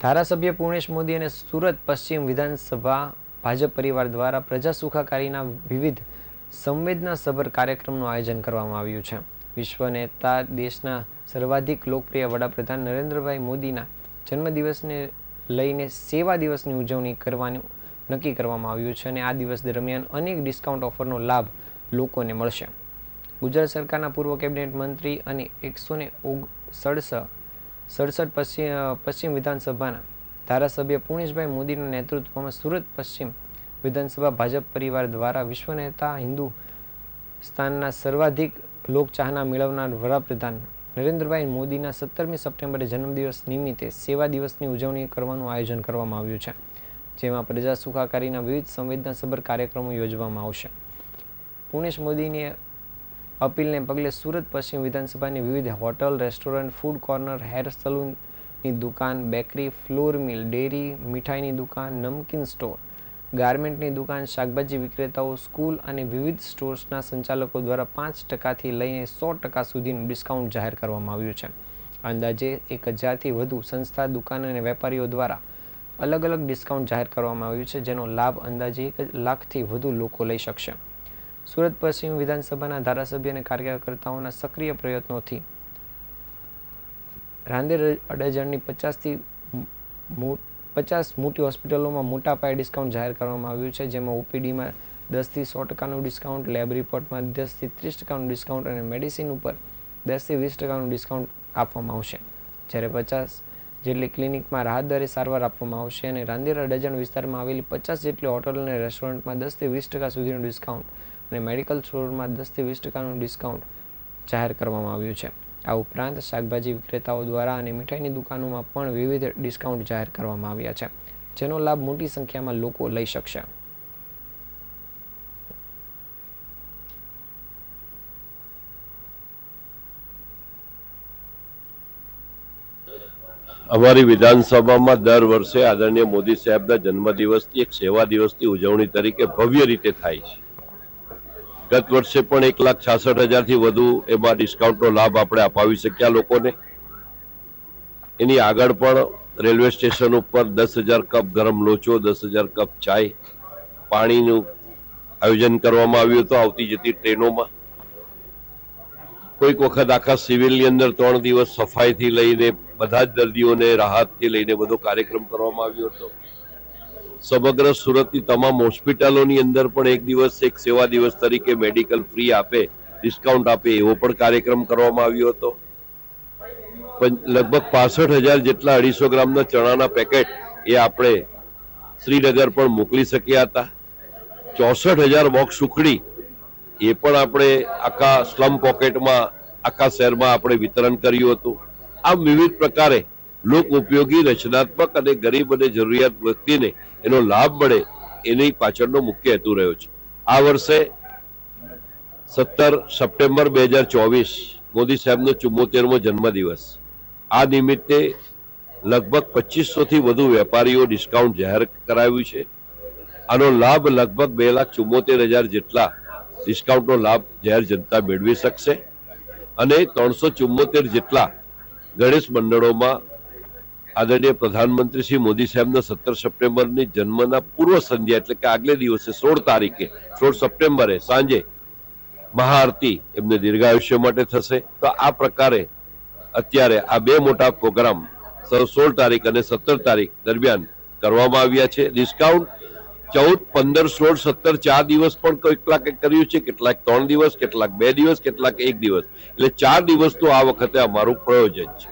ધારાસભ્ય પૂર્ણેશ મોદી અને સુરત પશ્ચિમ વિધાનસભા ભાજપ પરિવાર દ્વારા પ્રજા સુખાકારીના વિવિધ સંવેદનાસભર કાર્યક્રમનું આયોજન કરવામાં આવ્યું છે. વિશ્વ નેતા દેશના સર્વાધિક લોકપ્રિય વડાપ્રધાન નરેન્દ્રભાઈ મોદીના જન્મદિવસને લઈને સેવા દિવસની ઉજવણી કરવાનું નક્કી કરવામાં આવ્યું છે અને આ દિવસ દરમિયાન અનેક ડિસ્કાઉન્ટ ઓફરનો લાભ લોકોને મળશે. ગુજરાત સરકારના પૂર્વ કેબિનેટ મંત્રી અને એકસો ને ઓગ, સડસઠ સડસઠ પશ્ચિમ પશ્ચિમ વિધાનસભાના ધારાસભ્ય પૂર્ણેશભાઈ મોદીના નેતૃત્વમાં સુરત પશ્ચિમ વિધાનસભા ભાજપ પરિવાર દ્વારા વિશ્વ નેતા હિન્દુ સ્થાનના સર્વાધિક લોકચાહના મેળવનાર વડાપ્રધાન નરેન્દ્રભાઈ મોદીના સત્તરમી સપ્ટેમ્બરે જન્મદિવસ નિમિત્તે સેવા દિવસની ઉજવણી કરવાનું આયોજન કરવામાં આવ્યું છે, જેમાં પ્રજા સુખાકારીના વિવિધ સંવેદનાસભર કાર્યક્રમો યોજવામાં આવશે. પૂર્ણેશ મોદીની અપીલને પગલે સુરત, પશ્ચિમ વિધાનસભાની વિવિધ hotel, restaurant, food corner, hair સલૂનની દુકાન, બેકરી, ફ્લોર મિલ, ડેરી, મીઠાઈની દુકાન, નમકીન સ્ટોર, ગાર્મેન્ટની દુકાન, શાકભાજી વિક્રેતાઓ, સ્કૂલ અને વિવિધ સ્ટોર્સના સંચાલકો દ્વારા પાંચ ટકાથી લઈને સો ટકા સુધીનું ડિસ્કાઉન્ટ જાહેર કરવામાં આવ્યું છે. અંદાજે એક હજારથી વધુ સંસ્થા, દુકાન અને વેપારીઓ દ્વારા અલગ અલગ ડિસ્કાઉન્ટ જાહેર કરવામાં આવ્યું છે, જેનો લાભ અંદાજે એક લાખથી વધુ લોકો લઈ શકશે. સુરત પશ્ચિમ વિધાનસભાના ધારાસભ્ય અને કાર્યકર્તાઓના સક્રિય પ્રયત્નોથી રાંદેર અડેજણની પચાસથી પચાસ મોટી હોસ્પિટલોમાં મોટા પાયે ડિસ્કાઉન્ટ જાહેર કરવામાં આવ્યું છે, જેમાં ઓપીડીમાં દસથી સો ટકાનું ડિસ્કાઉન્ટ, લેબ રિપોર્ટમાં દસથી ત્રીસ ટકાનું ડિસ્કાઉન્ટ અને મેડિસિન ઉપર દસથી વીસ ટકાનું ડિસ્કાઉન્ટ આપવામાં આવશે. જ્યારે પચાસ જેટલી ક્લિનિકમાં રાહત દરે સારવાર આપવામાં આવશે અને રાંદેરા અડાજણ વિસ્તારમાં આવેલી પચાસ જેટલી હોટલ અને રેસ્ટોરન્ટમાં દસથી વીસ ટકા સુધીનું ડિસ્કાઉન્ટ અને મેડિકલ સ્ટોરમાં દસથી વીસ ટકાનું ડિસ્કાઉન્ટ જાહેર કરવામાં આવ્યું છે. આ ઉપરાંત શાકભાજી વિક્રેતાઓ દ્વારા અને મીઠાઈની દુકાનોમાં પણ વિવિધ ડિસ્કાઉન્ટ જાહેર કરવામાં આવ્યા છે, જેનો લાભ મોટી સંખ્યામાં લોકો લઈ શકશે. અમારી વિધાનસભામાં દર વર્ષે આદરણીય મોદી સાહેબના જન્મદિવસની એક સેવા દિવસની ઉજવણી તરીકે ભવ્ય રીતે થાય છે. ગત વર્ષે પણ એક લાખ છાસઠ હજારથી વધુ એમાં ડિસ્કાઉન્ટનો લાભ આપણે અપાવી શક્યા લોકોને. એની આગળ પણ રેલવે સ્ટેશન ઉપર દસ હજાર કપ ગરમ લોચો, દસ હજાર કપ ચાય પાણીનું આયોજન કરવામાં આવ્યું હતું આવતી જતી ટ્રેનોમાં. કોઈક વખત આખા સિવિલની અંદર ત્રણ દિવસ સફાઈથી લઈને બધા જ દર્દીઓને રાહતથી લઈને બધો કાર્યક્રમ કરવામાં આવ્યો હતો. સમગ્ર સુરતની તમામ હોસ્પિટલોની અંદર પણ એક દિવસ, એક સેવા દિવસ તરીકે મેડિકલ ફ્રી આપે, ડિસ્કાઉન્ટ આપે એવો પણ કાર્યક્રમ કરવામાં આવ્યો હતો. લગભગ પાસઠ હજાર જેટલા અઢીસો ગ્રામના ચણાના પેકેટ એ આપણે શ્રીનગર પણ મોકલી શક્યા હતા. ચોસઠ હજાર બોક્સ સુખડી એ પણ આપણે આખા સ્લમ પોકેટમાં, આખા શહેરમાં આપણે વિતરણ કર્યું હતું. આમ વિવિધ પ્રકારે લોક ઉપયોગી, રચનાત્મક અને ગરીબ અને જરૂરિયાત વ્યક્તિને એનો લાભ મળે એની પાછળનો મુખ્ય હેતુ રહ્યો છે. આ વર્ષે સત્તર સપ્ટેમ્બર બે હજાર ચોવીસ મોદી સાહેબનો ચુમ્મોતેરમો જન્મદિવસ. આ નિમિત્તે લગભગ પચીસોથી વધુ વેપારીઓ ડિસ્કાઉન્ટ જાહેર કરાવ્યું છે. આનો લાભ લગભગ બે લાખ ચુમ્મોતેર હજાર જેટલા ડિસ્કાઉન્ટનો લાભ જાહેર જનતા મેળવી શકશે. અને ત્રણસો ચુમ્મોતેર જેટલા ગણેશ મંડળોમાં આદરણીય પ્રધાનમંત્રી શ્રી મોદી સાહેબના સત્તર સપ્ટેમ્બરની જન્મના પૂર્વ સંધ્યા, એટલે કે આગલે દિવસે સોળ તારીખે, સોળ સપ્ટેમ્બરે સાંજે મહાઆરતી એમને દીર્ઘાયુષ્ય માટે થશે. તો આ પ્રકારે અત્યારે આ બે મોટા પ્રોગ્રામ સોળ તારીખ અને સત્તર તારીખ દરમિયાન કરવામાં આવ્યા છે. ડિસ્કાઉન્ટ ચૌદ, પંદર, સોળ, સત્તર, ચાર દિવસ પણ કેટલાકે કર્યું છે. કેટલાક ત્રણ દિવસ, કેટલાક બે દિવસ, કેટલાક એક દિવસ. એટલે ચાર દિવસનું આ વખતે અમારું પ્રયોજન છે.